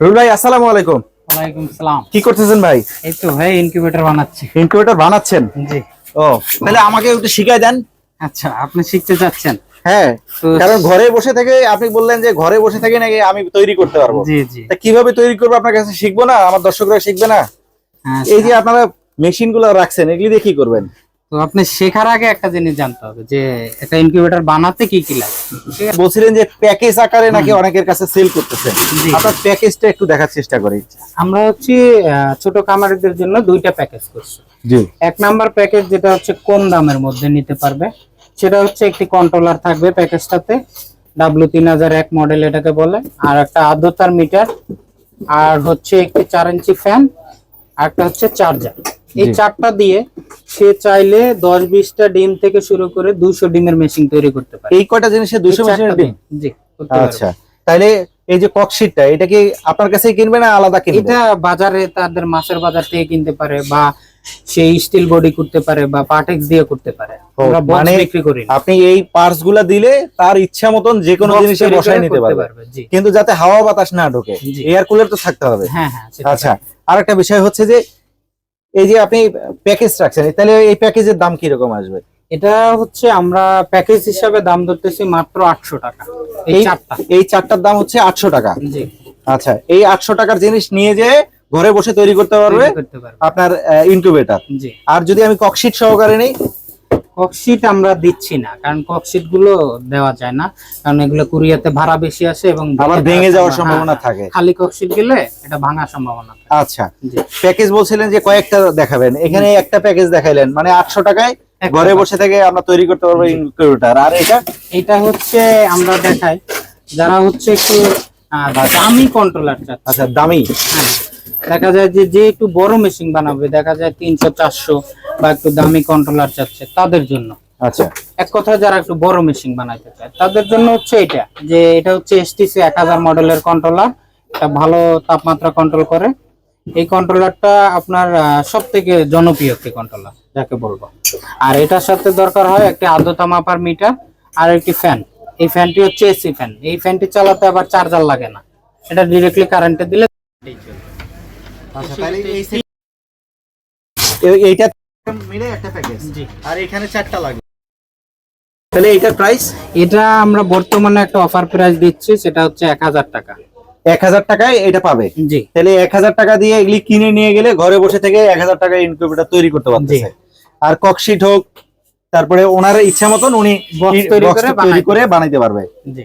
Rule ভাই আসসালামু আলাইকুম। ওয়ালাইকুম সালাম। কি করতেছেন ভাই? এই তো ভাই ইনকিউবেটর বানাচ্ছি। ইনকিউবেটর বানাচ্ছেন? জি। ও তাহলে আমাকে একটু শিখাই দেন। আচ্ছা আপনি শিখতে চাচ্ছেন হ্যাঁ কারণ ঘরে বসে থেকে আপনি বললেন যে ঘরে বসে থেকে নাকি আমি তৈরি করতে পারব। জি জি। তা কীভাবে তৈরি করব? আপনার কাছে শিখব না? আমার দর্শকরা শিখবে না? হ্যাঁ, এই যে আপনারা মেশিনগুলো রাখছেন এগুলি দিয়ে কি করবেন? তো আপনি শেখার আগে একটা জিনিস জানতে হবে যে একটা ইনকিউবেটর বানাতে কি কি লাগে? বলছিলেন যে প্যাকেজ আকারে নাকি অনেকের কাছে সেল করতেছেন জি। আপনার প্যাকেজটা একটু দেখার চেষ্টা করি। আমরা হচ্ছে ছোট কামারিদের জন্য দুইটা প্যাকেজ করছি। জি। এক নাম্বার প্যাকেজ যেটা হচ্ছে কম দামের মধ্যে নিতে পারবে। সেটা হচ্ছে একটি কন্ট্রোলার থাকবে প্যাকেজটাতে ডাব্লিউ তিন হাজার এক মডেল এটাকে বলে। আর একটা আর্দ্রতার মিটার আর হচ্ছে একটি চার ইঞ্চি ফ্যান আর একটা হচ্ছে চার্জার এই চারটা দিয়ে সে চাইলে দশ বিশটা ডিম থেকে শুরু করে দুইশো ডিমের মেশিন তৈরি করতে পারে। এই কয়টা জিনিসে দুশো মেশিনের ডিম? জি আচ্ছা তাহলে এই যে ককশিটটা এটা কি আপনার কাছে কিনবে না আলাদা কিনবে? এটা বাজারে তাদের মাছের বাজার থেকে কিনতে পারে বা সেই স্টিল বডি করতে পারে বা পার্টেক্স দিয়ে করতে পারে। আমরা বক্স মানে বিক্রি করি আপনি এই পার্টসগুলা দিলে তার ইচ্ছা মতন যে কোনো জিনিসে বসায় নিতে পারবে। কিন্তু যাতে হাওয়া বাতাস না ঢোকে। এয়ার কুলার তো থাকতে হবে। হ্যাঁ হ্যাঁ আচ্ছা আর একটা বিষয় হচ্ছে যে এই যে আপনি প্যাকেজ রাখছেন তাহলে এই প্যাকেজের দাম কীরকম আসবে? এটা হচ্ছে আমরা প্যাকেজ হিসাবে দাম ধরতেছি মাত্র আটশো টাকা। এই চারটা। এই চারটার দাম হচ্ছে আটশো টাকা। জি। আচ্ছা এই আটশো টাকার জিনিস নিয়ে যে ঘরে বসে তৈরি করতে পারবে তৈরি করতে পারবে। আপনার ইনকিউবেটর জি। আর যদি আমি ককশিট সহকারে নেই ককশিট আমরা দিচ্ছি না কারণ ককশিটগুলো দেওয়া যায় না কারণ এগুলো কুরিয়াতে ভাড়া বেশি আসে এবং আবার ভেঙে যাওয়ার সম্ভাবনা হ্যাঁ। থাকে। খালি ককশিট গেলে এটা ভাঙার সম্ভাবনা থাকে। আচ্ছা। প্যাকেজ বলছিলেন যে কয়েকটা দেখাবেন এখানে একটা প্যাকেজ দেখাইলেন মানে আটশো টাকায় ঘরে বসে থেকে আমরা তৈরি করতে পারব ইনকিউবেটর আর এটা? এটা হচ্ছে আমরা দেখাই যারা হচ্ছে একটু আহ, দামি কন্ট্রোলার চাচ্ছে। আচ্ছা দামি। হ্যাঁ। দেখা যায় যে যে একটু বড় মেশিন বানাবে দেখা যায় তিনশো চারশো। বা একটু দামি কন্ট্রোলার চাচ্ছে তাদের জন্য। আচ্ছা। এক কথা যারা একটু বড় মেশিন বানাইতে চায় তাদের জন্য হচ্ছে এটা যে এটা হচ্ছে এসটিসি এক হাজার মডেলের কন্ট্রোলার এটা ভালো তাপমাত্রা কন্ট্রোল করে। এই কন্ট্রোলারটা আপনার সব থেকে জনপ্রিয় একটি কন্ট্রোলার যাকে বলব। আর এটার সাথে দরকার হয় একটি আর্দ্রতা মাপার মিটার আর একটি ফ্যান এই ফ্যানটি হচ্ছে এসি ফ্যান এই ফ্যানটি চালাতে আবার চার্জার লাগে না। এটা ডিরেক্টলি কারেন্টে দিলে আচ্ছা তাহলে এই- এইটা মিলে একটা প্যাকেজ জি। আর এখানে চারটা লাগে তাহলে এইটার প্রাইস এটা আমরা বর্তমানে একটা অফার প্রাইস দিচ্ছি সেটা হচ্ছে এক হাজার টাকা। এক হাজার টাকায় এটা পাবে? জি। তাহলে এক হাজার টাকা দিয়ে এগুলি কিনে নিয়ে গেলে ঘরে বসে থেকে এক হাজার টাকায় ইনকিউবেটর তৈরি করতে পারতেছে। আর ককশিট হোক তারপরে ওনার ইচ্ছা মতন উনি তৈরি করে তৈরি বানাইতে করে বানাইতে পারবে। জি।